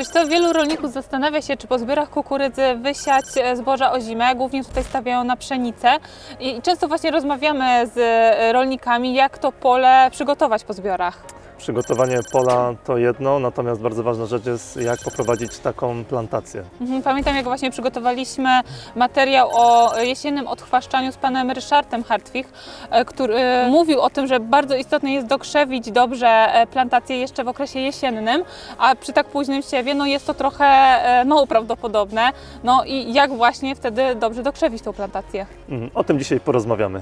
Wiesz co, wielu rolników zastanawia się, czy po zbiorach kukurydzy wysiać e, zboża o zimę. Głównie tutaj stawiają na pszenicę. I często właśnie rozmawiamy z e, rolnikami, jak to pole przygotować po zbiorach. Przygotowanie pola to jedno, natomiast bardzo ważna rzecz jest, jak poprowadzić taką plantację. Mhm, Pamiętam, jak właśnie przygotowaliśmy materiał o jesiennym odchwaszczaniu z panem Ryszardem Hartwig, e, który e, mówił o tym, że bardzo istotne jest dokrzewić dobrze e, plantację jeszcze w okresie jesiennym, a przy tak późnym siewie no jest to trochę e, mało prawdopodobne. No i jak właśnie wtedy dobrze dokrzewić tą plantację? Mhm, O tym dzisiaj porozmawiamy.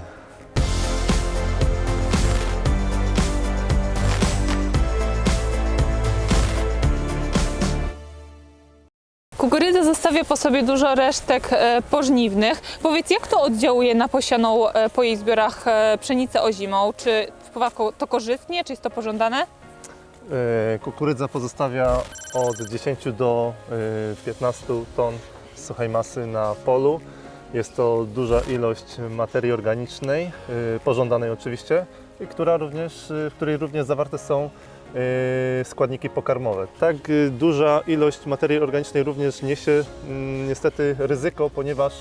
Kukurydza zostawia po sobie dużo resztek e, pożniwnych. Powiedz, jak to oddziałuje na posianą e, po jej zbiorach e, pszenicę ozimą? Czy wpływa to korzystnie, czy jest to pożądane? Kukurydza pozostawia od 10 do e, 15 ton suchej masy na polu. Jest to duża ilość materii organicznej, pożądanej oczywiście, i która również, w której również zawarte są składniki pokarmowe. Tak e, duża ilość materii organicznej również niesie mm, niestety ryzyko, ponieważ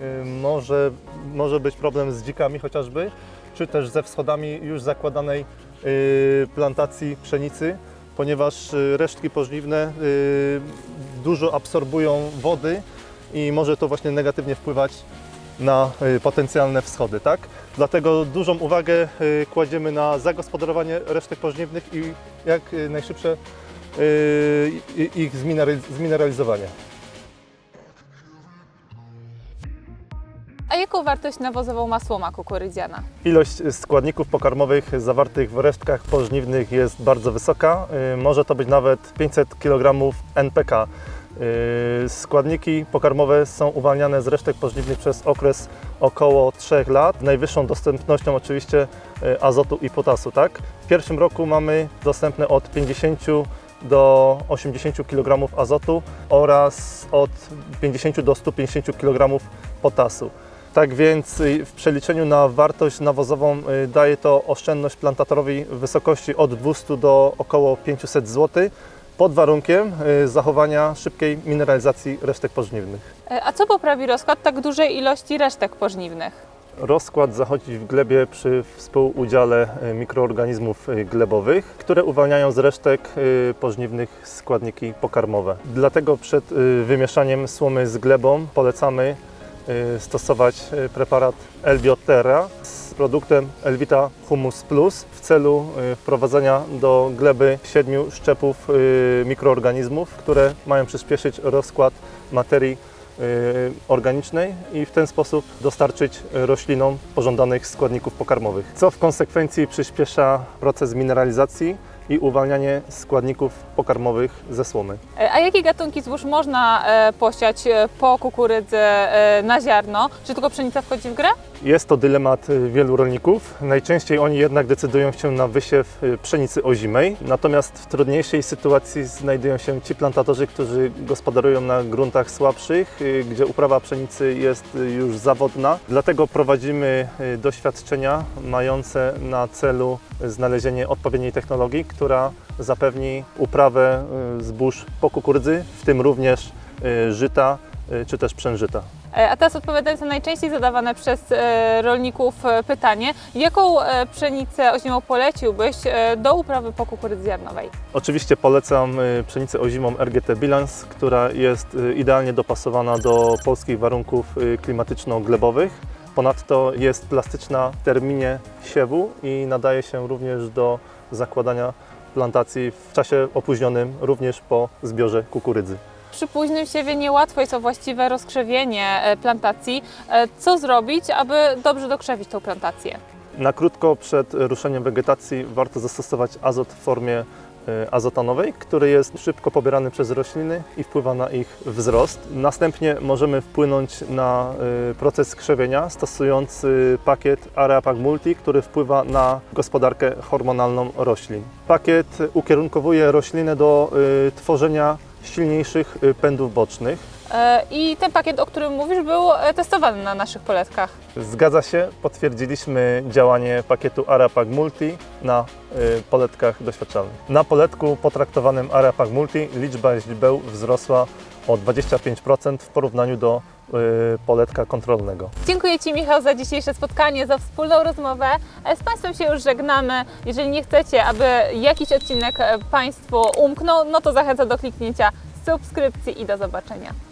e, może, może być problem z dzikami chociażby, czy też ze wschodami już zakładanej y, plantacji pszenicy, ponieważ y, resztki pożniwne y, dużo absorbują wody i może to właśnie negatywnie wpływać na y, potencjalne wschody, tak? Dlatego dużą uwagę y, kładziemy na zagospodarowanie resztek pożniwnych i jak y, najszybsze ich zmineral- zmineralizowanie. A jaką wartość nawozową ma słoma kukurydziana? Ilość składników pokarmowych zawartych w resztkach pożniwnych jest bardzo wysoka. Może to być nawet 500 kg NPK. Y, Składniki pokarmowe są uwalniane z resztek pożniwnych przez okres około 3 lat. Najwyższą dostępnością oczywiście y, azotu i potasu. Tak? W pierwszym roku mamy dostępne od 50 do 80 kg azotu oraz od 50 do 150 kg potasu. Tak więc y, w przeliczeniu na wartość nawozową daje to oszczędność plantatorowi w wysokości od 200 do około 500 zł pod warunkiem y, zachowania szybkiej mineralizacji resztek pożniwnych. E, A co poprawi rozkład tak dużej ilości resztek pożniwnych? Rozkład zachodzi w glebie przy współudziale y, mikroorganizmów y, glebowych, które uwalniają z resztek pożniwnych składniki pokarmowe. Dlatego przed wymieszaniem słomy z glebą polecamy stosować preparat Elbioterra z produktem Elvita Humus Plus w celu y, wprowadzenia do gleby siedmiu szczepów y, mikroorganizmów, które mają przyspieszyć rozkład materii y, organicznej i w ten sposób dostarczyć roślinom pożądanych składników pokarmowych, co w konsekwencji przyspiesza proces mineralizacji i uwalnianie składników pokarmowych ze słomy. E, A jakie gatunki zbóż można e, posiać e, po kukurydzy e, na ziarno? Czy tylko pszenica wchodzi w grę? Jest to dylemat wielu rolników. Najczęściej oni jednak decydują się na wysiew pszenicy ozimej. Natomiast w trudniejszej sytuacji znajdują się ci plantatorzy, którzy gospodarują na gruntach słabszych, gdzie uprawa pszenicy jest już zawodna. Dlatego prowadzimy doświadczenia mające na celu znalezienie odpowiedniej technologii, która zapewni uprawę y, zbóż po kukurydzy, w tym również y, żyta y, czy też przężyta. E, A teraz odpowiadając na najczęściej zadawane przez e, rolników e, pytanie, jaką pszenicę ozimą poleciłbyś do uprawy po kukurydzy ziarnowej? Oczywiście polecam pszenicę ozimą RGT Bilans, która jest idealnie dopasowana do polskich warunków klimatyczno-glebowych. Ponadto jest plastyczna w terminie siewu i nadaje się również do zakładania plantacji w czasie opóźnionym, również po zbiorze kukurydzy. Przy późnym siewie niełatwo jest o właściwe rozkrzewienie e, plantacji. E, Co zrobić, aby dobrze dokrzewić tą plantację? Na krótko przed ruszeniem wegetacji warto zastosować azot w formie azotanowej, który jest szybko pobierany przez rośliny i wpływa na ich wzrost. Następnie możemy wpłynąć na y, proces krzewienia stosując pakiet Areapac Multi, który wpływa na gospodarkę hormonalną roślin. Pakiet ukierunkowuje roślinę do y, tworzenia silniejszych pędów bocznych. E, I ten pakiet, o którym mówisz, był e, testowany na naszych poletkach. Zgadza się, potwierdziliśmy działanie pakietu Arapac Multi na y, poletkach doświadczalnych. Na poletku potraktowanym Arapac Multi liczba źródeł wzrosła o 25% w porównaniu do poletka kontrolnego. Dziękuję Ci, Michał, za dzisiejsze spotkanie, za wspólną rozmowę. E, Z Państwem się już żegnamy. Jeżeli nie chcecie, aby jakiś odcinek e, Państwu umknął, no to zachęcam do kliknięcia subskrypcji i do zobaczenia.